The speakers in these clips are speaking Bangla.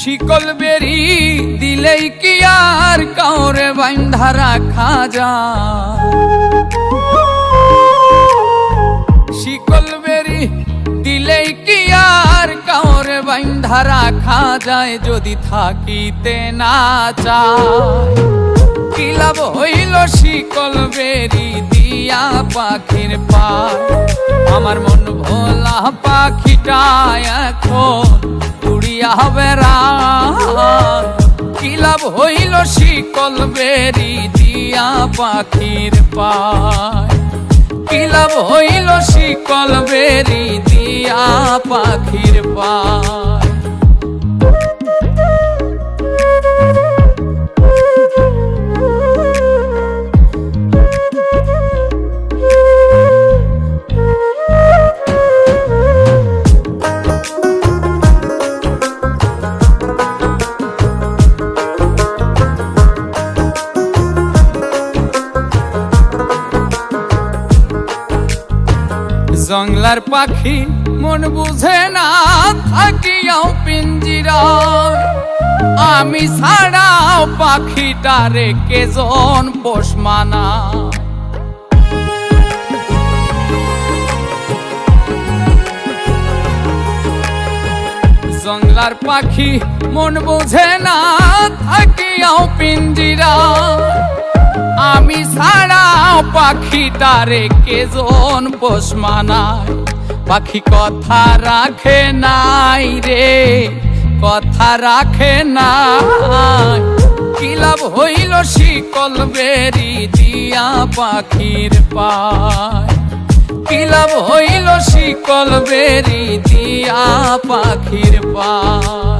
শিকল বেরি দিলেই কি আর কাউরে বাইন্ধা রাখা যায়? শিকল বেরি দিলেই কি আর কাউরে বাইন্ধা রাখা যায় যদি থাকিতে না চায়? কি লাভ হইল শিকল বেরি দিয়া পাখির পা আমার মন ভোলা পাখিটা এখন বেড়ায় কি লাভ হইল শিকল বেরি দিয়া পাখির পায়? কি লাভ হইল শিকল বেরি দিয়া পাখির পায়? জংলার পাখি মন বুঝে না থাকিয়াও পিঞ্জিরা। আমি ছাড়াও পাখিটারে কেজন পোষ মানা। জংলার পাখি মন বুঝে না থাকিয়াও পিঞ্জিরা। আমি ছাড়াও পাখিটারে কেজন পোষ মানায়? পাখি কথা রাখে নাই রে, কথা রাখে নাই। কি লাভ হইল শিকল বেরি দিয়া পাখির পায়? কি লাভ হইল শিকল বেরি দিয়া পাখির পায়?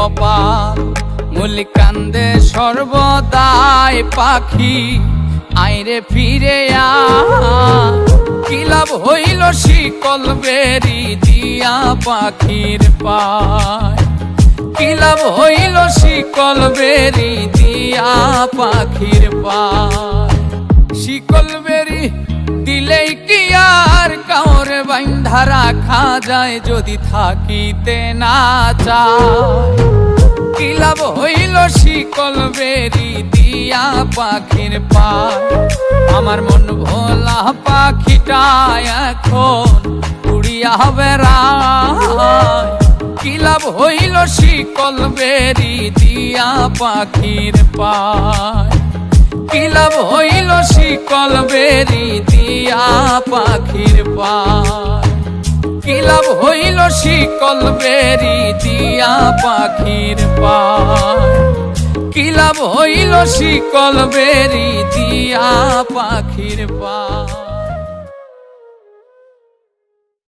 কপাল, মুলিকান্দে সর্বদাই পাখি, আইরে ফিরে আ কি লাভ হইল শিকল বেরি দিয়া পাখির পায়? কি লাভ হইল শিকল বেরি দিয়া পাখির পায়? শিকল বেরি বাইন্ধা রাখা যায় যদি থাকিতে না চায়। কি হইল শিকল বেরি দিয়া পাখির পায়? আমার মন ভোলা পাখিটা এখন উড়িয়া বেড়ায়। কি হইল শিকল বেরি দিয়া পাখির পায়? কি হইল শিকল বেরি দিয়া পাখির পায়? কি লাভ হইল শিকল বেরি দিয়া পাখির পায় কি লাভ হইল শিকল বেরি দিয়া পাখির পায়